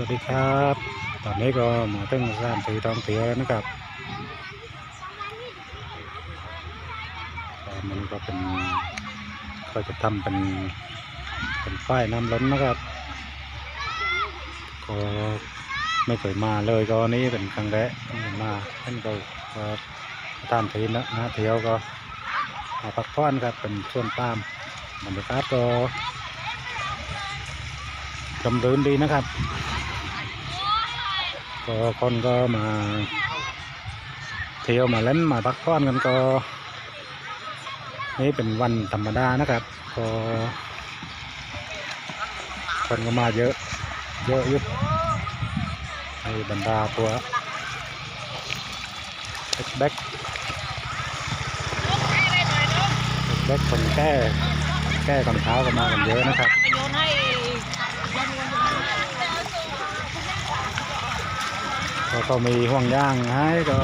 วัสดีครับ ตอนนี้ก็มาถึงสถานที่ท่องเทียแล้วนะครับมันก็เป็นก็จะทำเป็นเป็นป้ายน้ำล้นนะครับ ก็ไม่เคยมาเลยก็นี่เป็นครั้งแรกมาท่านก็ก็สถานที่นะนะเที่ยวก็มาพักผ่อนครับเป็นช่วงตามบรรยากาศก็ ลมรื่นดีนะครับ ก็คนก็มาเที่ยวมาเล่นมาพักผ่อนกันก็ นี่เป็นวันธรรมดานะครับ ก็คนก็มาเยอะ เยอะยุบในบรรดาตัวแบ็คแบ็คคนแก้แก้รองเท้าก็มากันเยอะนะครับ ก็ก็มีห่วงย่างให้ก็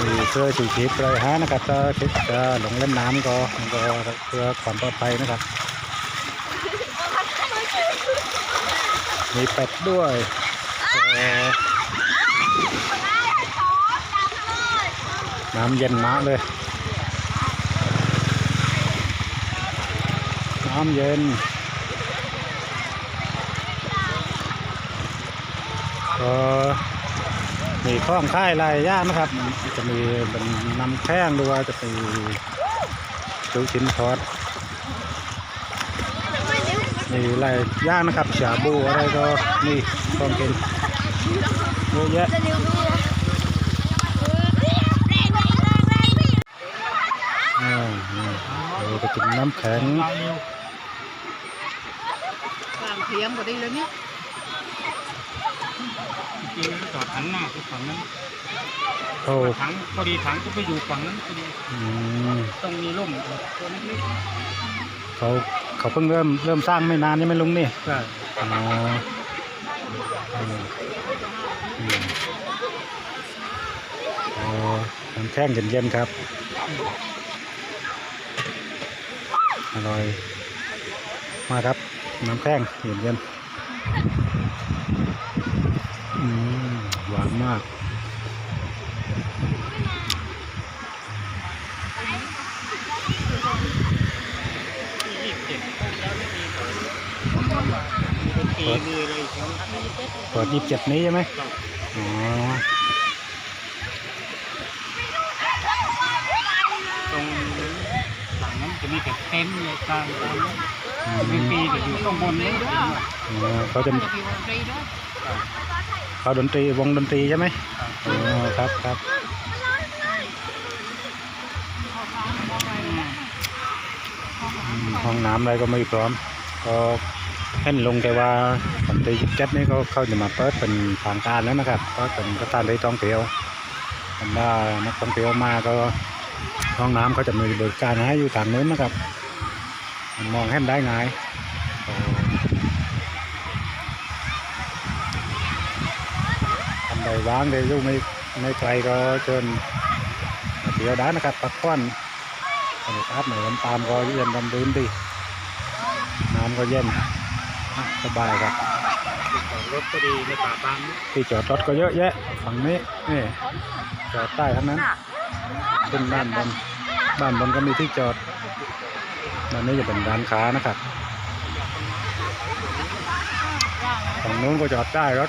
มีเสื้อชูชีพเลยฮะนะครับถ้าคิดจะลงเล่นน้ำก็ก็เพื่อความปลอดภัยนะครับ มีเป็ดด้วยน้ำเย็นมากเลยน้ำเย็น ก็มีข้องค่ายลายย่างนะครับ จะมีเป็นน้ำแข้งด้วยจะมีลูกชิ้นทอดมีลายย่างนะครับชาบูอะไรก็นี่ของกินเยอะแยะเราจะกินน้ำแข็งกลางเทียมก็ได้เลยเนี่ย จริงๆจอดหันหน้าไปฝั่งนั้นโอ้ถังพอดีถังก็ไปอยู่ฝั่งนั้นพอดีอืมต้องมีร่มตัวนี้เขาเขาเพิ่งเริ่มเริ่มสร้างไม่นานใช่ไหมลุงนี่ใช่อ๋ออืมอืมอ๋อน้ำแข็งเย็นๆครับ อร่อย มาครับ น้ำแข็งเย็นๆอืม หวานมากยี่สิบเจ็ดแล้วไม่มีของมีดนตรีมีอะไรอีกทั้งนั้นเปิดยี่สิบเจ็ดนี้ใช่ไหมอ๋อตรงหลังนั้นจะมีแต่เต็นท์เลยกลางตามนั้น อืดนมตรีจะอยู่ข้างบนนี้อ๋อเขาจะจะมีวันฟรีเขาดนตรีวงดนตรีใช่ไหมอ๋อครับครับห้องน้ำอะไรก็ไม่พร้อม ก็เห็นลงแต่ว่าผมตีเจ็ดนี่ก็เขาจะมาเปิดเป็นทางการแล้วนะครับ ก็เป็นสถานที่ท่องเที่ยวผมว่านักท่องเที่ยวมาก็ห้องน้ำเขาจะมีบริการให้อยู่ทางนู้นนะครับ มันมองเห็นได้ง่ายก็ทำใดว่างเลยลูกไม่ไม่ไกลก็เชิญมาเที่ยวได้นะครับพักผ่อนบรรยากาศเหมือนตามก็เย็นดำดื่นดีน้ำก็เย็นสบายครับจอดรถก็ดีในป่าบางนี้ที่จอดรถก็เยอะแยะฝั่งนี้นี่จอดใต้ทั้งนั้นขึ้นด้านบนด้านบนก็มีที่จอด ด้านนี้จะเป็นร้านค้านะครับฝั่งนู้นก็จอดได้รึ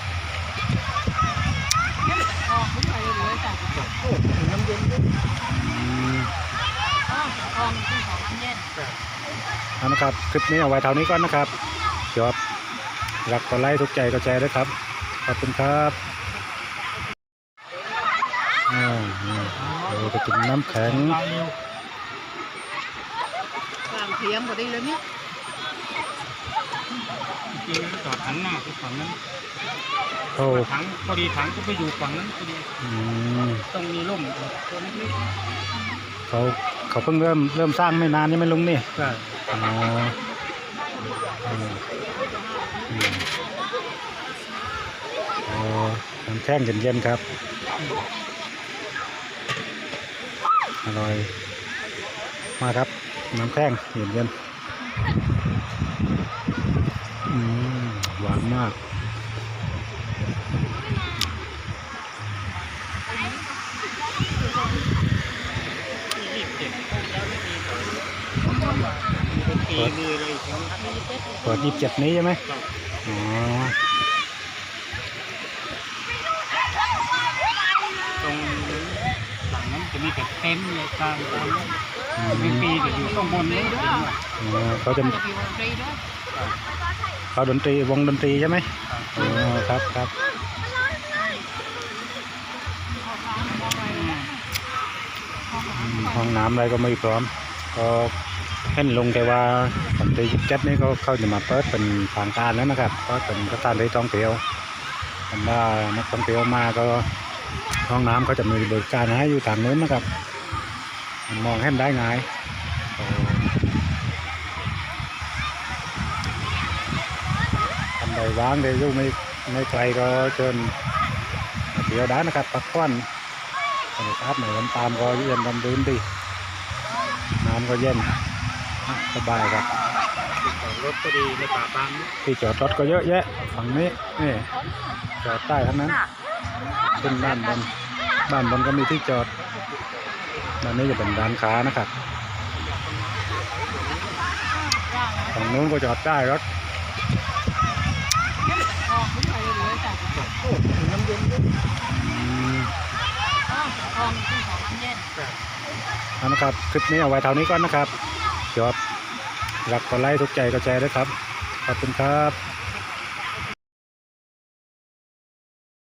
น้ำเย็นด้วยอืมอ๋อออกขึ้นะครับ คลิปนี้เอาไว้เท่านี้ก่อนนะครับจบรักก็ไลค์ทุกใจก็แชร์ด้วยครับ ขอบคุณครับอ่าเราจะกินน้ำแข็ง เราเร็วกลางเทียมก็ได้เลยเนี่ยจริงๆจอดหันหน้าไปฝั่งนั้นโอ้ถังพอดีถังก็ไปอยู่ฝั่งนั้นพอดีอืมต้องมีร่มตัวนี้เขาเขาเพิ่งเริ่มเริ่มสร้างไม่นานใช่ไหมลุงนี่ใช่อ๋ออืมอืมอ๋อน้ำแข็งเย็นๆครับ อร่อย มาครับ น้ำแข้งเห็นกันหวานมากเปิดยี่สิบเจ็ดนี้ใช่ไหมตรงหลังนั้นจะมีแต่เต็นท์เลยกลาง อืมีมปีแต่อยู่ข้างบนนี้อ๋อเขาจะจะมีวงดนตรีด้วยเขาดนตรีวงดนตรีใช่ไหมอ๋อครับครับห้องน้ำอะไรอืมห้องน้ำอะไรก็ไม่พร้อม ก็เห็นลงแต่ว่าวันที่ยี่สิบเจ็ดนี้ก็เขาจะมาเปิดเป็นทางการแล้วนะครับก็เป็นสถานที่ท่องเที่ยวผมว่านักท่องเที่ยวมาก็ห้องน้ำเขาจะมีบริการให้อยู่ทางนู้นนะครับ มันมองเห็นได้ง่ายโอ้ทำใดว่างเดี๋ยวอยู่ไม่ไม่ไกลก็เชิญมาเที่ยวได้นะครับพักผ่อนบรรยากาศในลำปามก็เย็นลำดืนดีน้ำก็เย็นสบายครับจอดรถก็ดีในป่าบางนี่ที่จอดรถก็เยอะแยะฝั่งนี้นี่จอดใต้ทั้งนั้นขึ้นด้านบนด้านบนก็มีที่จอด ด้านนี้จะเป็นร้านค้านะครับฝั่งนู้นก็จอดได้รถนไปเอยๆจ้ะโอ้น้ำเย็นด้วยอืมห้องห้องขึ้นของน้ำเย็นเอานะครับคลิปนี้เอาไว้เท่านี้ก่อนนะครับจบรักก็ไลค์ทุกใจก็แชร์ด้วยครับ ขอบคุณครับ